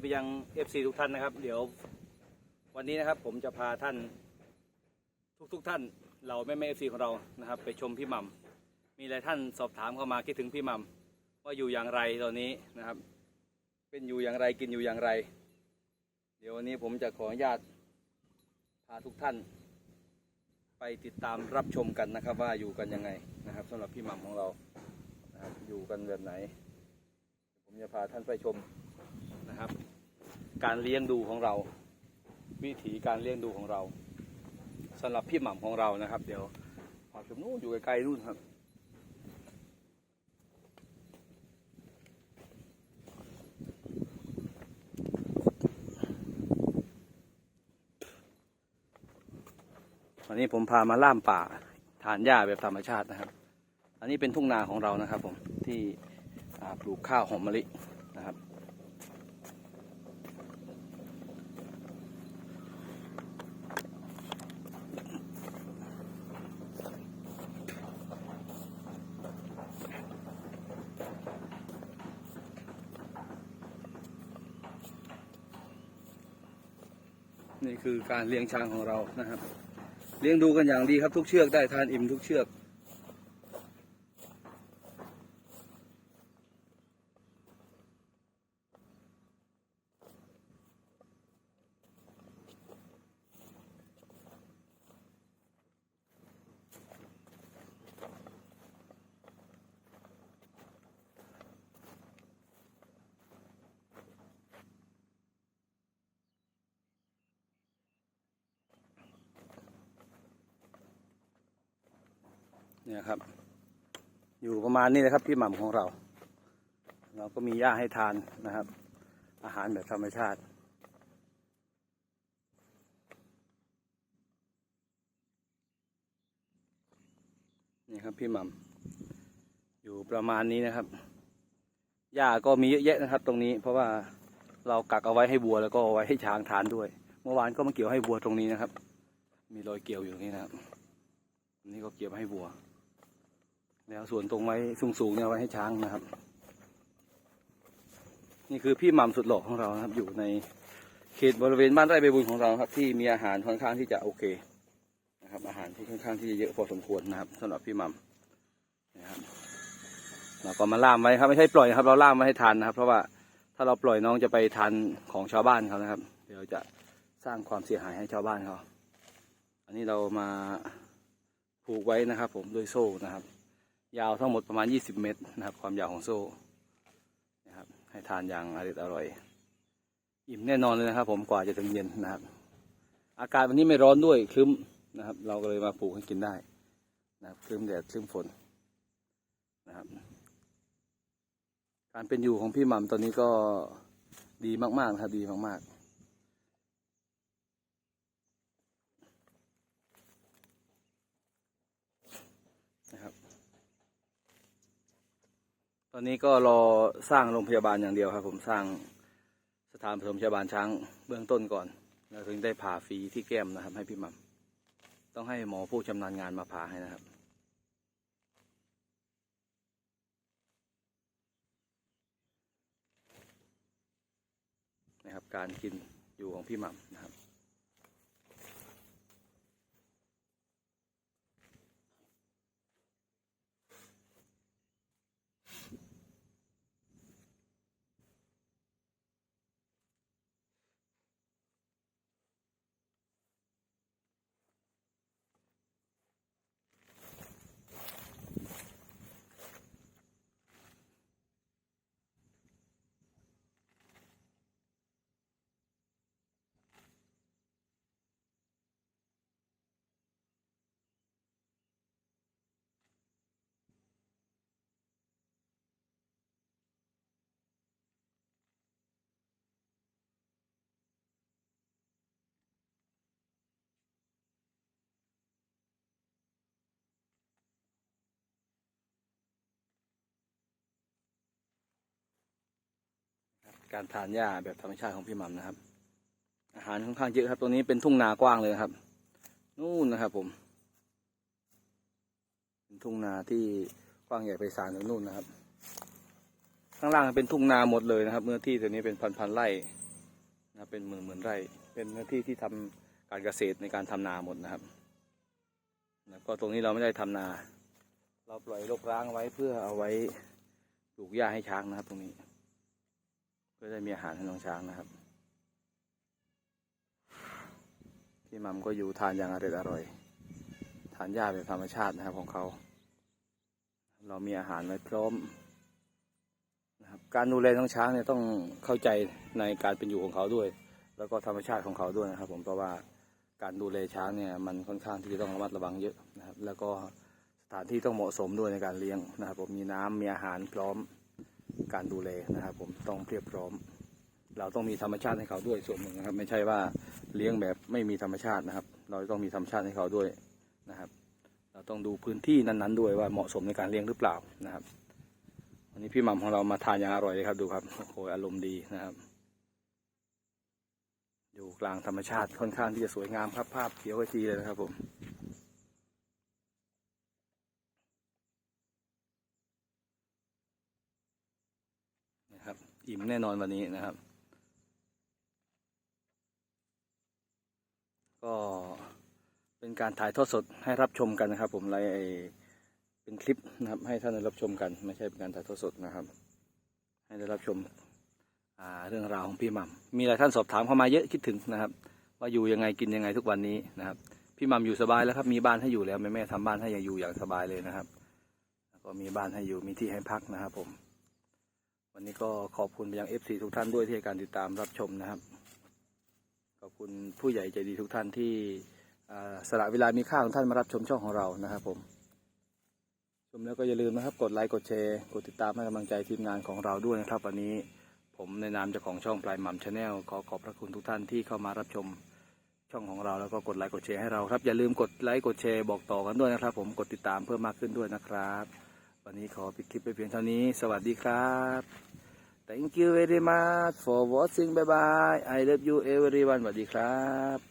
ไปยัง FC ทุกท่านนะครับ เดี๋ยววันนี้นะครับ ผมจะพาท่านทุกๆทท่านเราแม่แม่ FC ของเรานะครับ ไปชมพี่หม่ำมีหลายท่านสอบถามเข้ามาคิดถึงพี่หม่ำว่าอยู่อย่างไรตอนนี้นะครับ เป็นอยู่อย่างไรกินอยู่อย่างไร เดี๋ยววันนี้ผมจะขออนุญาตพาทุกท่าน ไปติดตามรับชมกันนะครับ ว่าอยู่กันยังไงนะครับสำหรับพี่หม่ำของเรานะครับอยู่กันแบบไหน ผมจะพาท่านไปชม การเลี้ยงดูของเรา วิถีการเลี้ยงดูของเราสำหรับพี่หม่ำของเรานะครับ เดี๋ยวพาชมนู่นอยู่ไกลๆนู่นครับ วันนี้ผมพามาล่ามป่าทานหญ้าแบบธรรมชาตินะครับ อันนี้เป็นทุ่งนาของเรานะครับผมที่ปลูกข้าวหอมมะลิ นี่คือการเลี้ยงช้างของเรานะครับ เลี้ยงดูกันอย่างดีครับทุกเชือกได้ทานอิ่มทุกเชือก เนี่ยครับ อยู่ประมาณนี้นะครับพี่หม่ำของเรา เราก็มีหญ้าให้ทานนะครับ อาหารแบบธรรมชาติ นี่ครับพี่หม่ำอยู่ประมาณนี้นะครับหญ้าก็มีเยอะแยะนะครับตรงนี้ เพราะว่าเรากักเอาไว้ให้วัวแล้วก็เอาไว้ให้ช้างทานด้วย เมื่อวานก็มาเกี่ยวให้วัวตรงนี้นะครับ มีรอยเกี่ยวอยู่ตรงนี้นะครับนี่ก็เกี่ยวให้วัว แล้วส่วนตรงไว้สูงๆเนี่ยไว้ให้ช้างนะครับ นี่คือพี่หม่ำสุดหล่อของเรานะครับ อยู่ในเขตบริเวณบ้านไร่ใบบุญของเราครับ ที่มีอาหารค่อนข้างที่จะโอเคนะครับ อาหารที่ค่อนข้างที่จะเยอะพอสมควรนะครับสำหรับพี่หม่ำนะครับเราก็มาล่ามไว้ครับไม่ใช่ปล่อยครับ เราล่ามไว้ให้ทานนะครับ เพราะว่าถ้าเราปล่อยน้องจะไปทานของชาวบ้านเขานะครับ เดี๋ยวจะสร้างความเสียหายให้ชาวบ้านเขาอันนี้เรามาผูกไว้นะครับ ผมด้วยโซ่นะครับ ยาวทั้งหมดประมาณ 20 เมตรนะครับ ความยาวของโซ่นะครับ ให้ทานอย่างอร่อยอร่อย อิ่มแน่นอนเลยนะครับ ผมกว่าจะถึงเย็นนะครับ อากาศวันนี้ไม่ร้อนด้วยครึ้มนะครับ เราก็เลยมาปลูกให้กินได้นะครับครึ้มแดดครึ้มฝนนะครับ การเป็นอยู่ของพี่หม่ำตอนนี้ก็ดีมากๆนะครับดีมากๆ นะครับ ต อนนี้ก็รอสร้างโรงพยาบาลอย่างเดียวครับ ผมสร้างสถานปฐมพยาบาลช้างเบื้องต้นก่อน แล้วถึงได้ผ่าฟรีที่แก้มนะครับ ให้พี่มัมต้องให้หมอผู้ชำนาญงานมาผ่าให้นะครับนะครับการกินอยู่ของพี่หมัมนะครับ การทานหญ้าแบบธรรมชาติของพี่ม่ำนะครับ อาหารค่อนข้างเยอะครับ ตัวนี้เป็นทุ่งนากว้างเลยครับ นู่นนะครับ ผมเป็นทุ่งนาที่กว้างใหญ่ไพศาลถึงนู่นนะครับ ข้างล่างเป็นทุ่งนาหมดเลยนะครับเมื่อที่ตัวนี้เป็นพันๆไร่นะเป็นหมื่นหมื่นไร่ เป็นเนื้อที่ที่ทำการเกษตรในการทำนาหมดนะครับนะก็ตรงนี้เราไม่ได้ทำนา เราปล่อยรกร้างไว้เพื่อเอาไว้ปลูกหญ้าให้ช้างนะครับ ตรงนี้ ได้มีอาหารให้น้องช้างนะครับ พี่มัมก็อยู่ทานอย่างอร่อยอร่อย ทานหญ้าแบบธรรมชาตินะครับของเขา เรามีอาหารไว้พร้อมนะครับการดูแลน้องช้างเนี่ยต้องเข้าใจในการเป็นอยู่ของเขาด้วย แล้วก็ธรรมชาติของเขาด้วยนะครับ ผมเพราะว่าการดูแลช้างเนี่ยมันค่อนข้างที่จะต้องระมัดระวังเยอะนะครับ แล้วก็สถานที่ต้องเหมาะสมด้วยในการเลี้ยงนะครับ ผมมีน้ำมีอาหารพร้อม การดูแลนะครับ ผมต้องเพียบพร้อม เราต้องมีธรรมชาติให้เขาด้วยส่วนหนึ่งนะครับ ไม่ใช่ว่าเลี้ยงแบบไม่มีธรรมชาตินะครับ เราต้องมีธรรมชาติให้เขาด้วยนะครับ เราต้องดูพื้นที่นั้นๆ ด้วยว่าเหมาะสมในการเลี้ยงหรือเปล่านะครับวันนี้พี่หม่ำของเรามาทานอย่างอร่อยเลยครับดูครับโอ้โหอารมณ์ดีนะครับ อยู่กลางธรรมชาติค่อนข้างที่จะสวยงามครับภาพเขียวขจีเลยนะครับผม นะครับ อิ่มแน่นอนวันนี้นะครับ ก็เป็นการถ่ายทอดสดให้รับชมกันนะครับ ผมไลเป็นคลิปนะครับ ให้ท่านได้รับชมกัน ไม่ใช่เป็นการถ่ายทอดสดนะครับ ให้ได้รับชมเรื่องราวของพี่ม่ำมีหลายท่านสอบถามเข้ามาเยอะคิดถึงนะครับ ว่าอยู่ยังไงกินยังไงทุกวันนี้นะครับ พี่ม่ำอยู่สบายแล้วครับ มีบ้านให้อยู่แล้วแม่แม่ทำบ้านให้ยังอยู่อย่างสบายเลยนะครับก็มีบ้านให้อยู่มีที่ให้พักนะครับผม วันนี้ก็ขอบคุณไปยังเอฟซีทุกท่านด้วยที่ให้การติดตามรับชมนะครับ ขอบคุณผู้ใหญ่ใจดีทุกท่านที่สละเวลามีค่าของท่านมารับชมช่องของเรานะครับผม ชมแล้วก็อย่าลืมนะครับ กดไลค์กดแชร์กดติดตามให้กำลังใจทีมงานของเราด้วยนะครับ วันนี้ผมในนามเจ้าของช่องปลายหม่ำชาแนลขอขอบพระคุณทุกท่านที่เข้ามารับชมช่องของเราแล้วก็กดไลค์กดแชร์ให้เราครับอย่าลืมกดไลค์กดแชร์บอกต่อกันด้วยนะครับ ผมกดติดตามเพิ่มมากขึ้นด้วยนะครับ วันนี้ขอปิดคลิปไปเพียงเท่านี้ สวัสดีครับ Thank you very much for watching bye bye I love you everyone สวัสดีครับ